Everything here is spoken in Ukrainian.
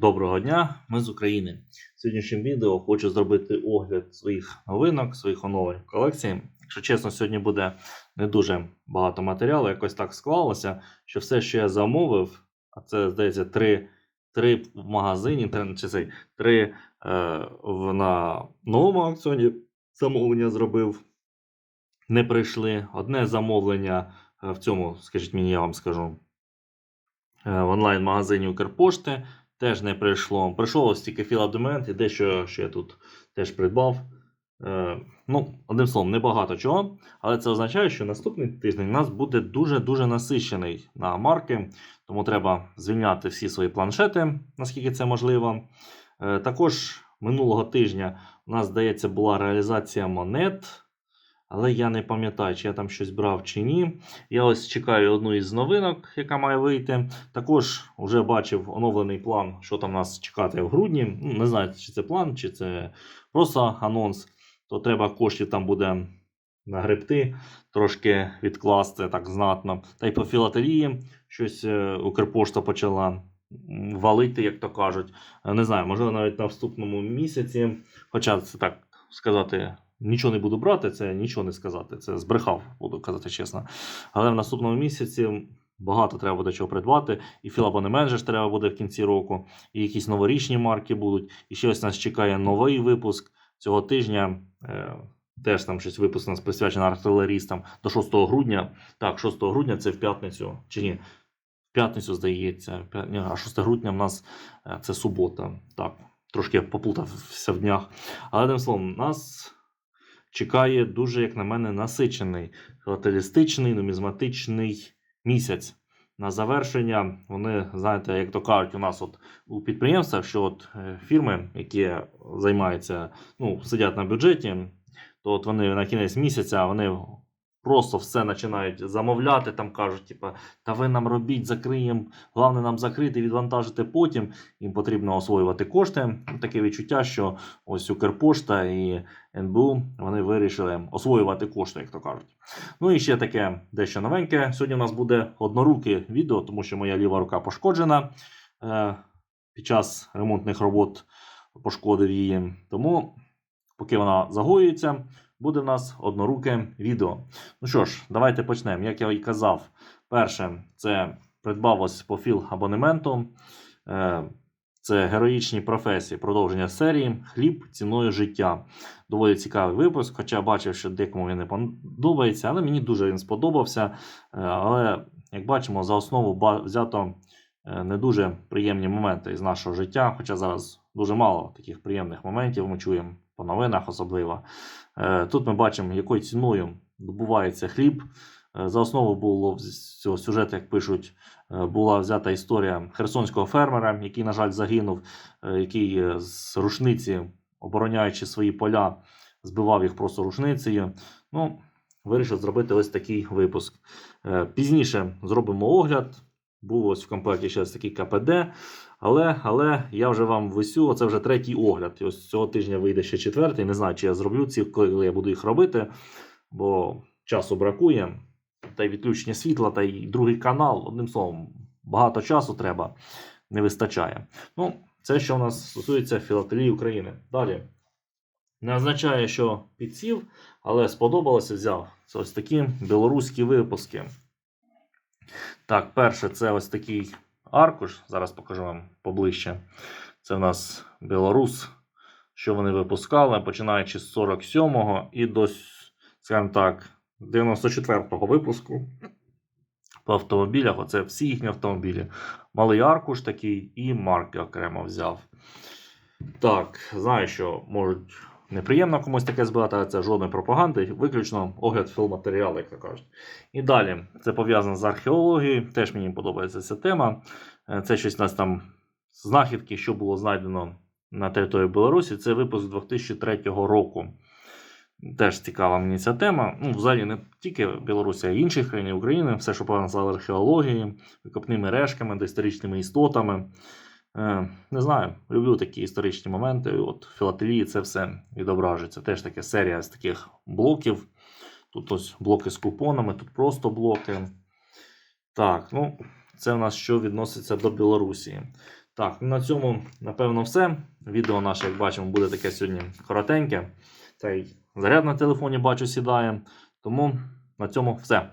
Доброго дня, ми з України. В сьогоднішньому відео хочу зробити огляд своїх новинок, своїх оновлень колекції. Якщо чесно, сьогодні буде не дуже багато матеріалу. Якось так склалося, що все, що я замовив, а це здається три, три в магазині, три, три е, в, на новому аукціоні замовлення зробив. Не прийшли. Одне замовлення е, в цьому, скажіть мені, я вам скажу. е, В онлайн-магазині Укрпошти теж не прийшло. Прийшов ось тільки філадемент і дещо, що я тут теж придбав. Е, ну, одним словом, небагато чого. Але це означає, що наступний тиждень у нас буде дуже-дуже насичений на марки. Тому треба звільняти всі свої планшети, наскільки це можливо. Е, також минулого тижня у нас, здається, була реалізація монет. Але я не пам'ятаю, чи я там щось брав чи ні. Я ось чекаю одну із новинок, яка має вийти. Також вже бачив оновлений план, що там нас чекати в грудні. Ну, Не знаю, чи це план, чи це просто анонс. То треба коштів там буде нагребти, трошки відкласти так знатно. Та й по філателії щось е, Укрпошта почала валити, як то кажуть. Е, Не знаю, можливо, навіть на вступному місяці. Хоча це так сказати. Нічого не буду брати, це нічого не сказати. Це збрехав, буду казати чесно. Але в наступному місяці багато треба буде чого придбати. І філабонемент же ж треба буде в кінці року, і якісь новорічні марки будуть. І ще ось нас чекає новий випуск цього тижня. Е, теж там щось випуск у присвячено артилерістам до 6 грудня. Так, 6 грудня це в п'ятницю. Чи ні? В п'ятницю, здається, а 6 грудня в нас е, це субота. Так, трошки поплутався в днях. Але одним словом, нас чекає дуже, як на мене, насичений філателістичний, нумізматичний місяць. На завершення вони, знаєте, як то кажуть, у нас от у підприємствах, що от е, фірми, які займаються, ну, сидять на бюджеті, то от вони на кінець місяця вони просто все починають замовляти, там кажуть, типа, та ви нам робіть, закриємо, головне нам закрити, відвантажити потім. Їм потрібно освоювати кошти. Таке відчуття, що ось Укрпошта і НБУ вони вирішили освоювати кошти, як то кажуть. Ну і ще таке дещо новеньке. Сьогодні у нас буде одноруке відео, тому що моя ліва рука пошкоджена е, під час ремонтних робот пошкодив її. Тому, поки вона загоюється, буде в нас одноруке відео. Ну що ж, давайте почнемо. Як я і казав, перше це придбав ось по філ абонементу. Е, це героїчні професії, продовження серії Хліб ціною життя. Доволі цікавий випуск, хоча бачив, що декому він не подобається, але мені дуже він сподобався. Е, Але, як бачимо, за основу взято е, не дуже приємні моменти із нашого життя. Хоча зараз дуже мало таких приємних моментів ми чуємо по новинах, особливо. Е, Тут ми бачимо, якою ціною добувається хліб. Е, За основу було з цього сюжету, як пишуть, е, була взята історія херсонського фермера, який, на жаль, загинув, який з рушниці, обороняючи свої поля, збивав їх просто рушницею. Ну, вирішив зробити ось такий випуск. Пізніше зробимо огляд. Був ось в комплекті ще такий КПД. Але, але я вже вам висю, оце вже третій огляд. І ось цього тижня вийде ще четвертий. Не знаю, чи я зроблю ці, коли я буду їх робити, бо часу бракує. Та й відключення світла, та й другий канал. Одним словом, багато часу треба, не вистачає. Ну, це що у нас стосується філателії України. Далі. Не означає, що підсів, але сподобалося, взяв. Це ось такі білоруські випуски. Так, перше, це ось такий аркуш. Зараз покажу вам поближче. Це в нас білорус, що вони випускали, починаючи з 47-го і до, скажімо так, 94-го випуску. По автомобілях, оце всі їхні автомобілі. Малий аркуш такий і марки окремо взяв. Так, знаю, що можуть неприємно комусь таке збирати, але це жодної пропаганди, виключно огляд філматеріалу, як то кажуть. І далі це пов'язано з археологією. Теж мені подобається ця тема. Е, Це щось у нас там знахідки, що було знайдено на території Білорусі. Це випуск 2003 року. Теж цікава мені ця тема. Ну, взагалі не тільки Білорусі, а й інших країн України. Все, що пов'язано з археологією, викопними решками, доісторичними істотами. Е, не знаю, люблю такі історичні моменти. От філателії це все відображується. Теж така серія з таких блоків. Тут ось блоки з купонами, тут просто блоки. Так, ну, це в нас що відноситься до Білорусі. Так, ну на цьому, напевно, все. Відео наше, як бачимо, буде таке сьогодні коротеньке. Та заряд на телефоні бачу сідає. Тому на цьому все.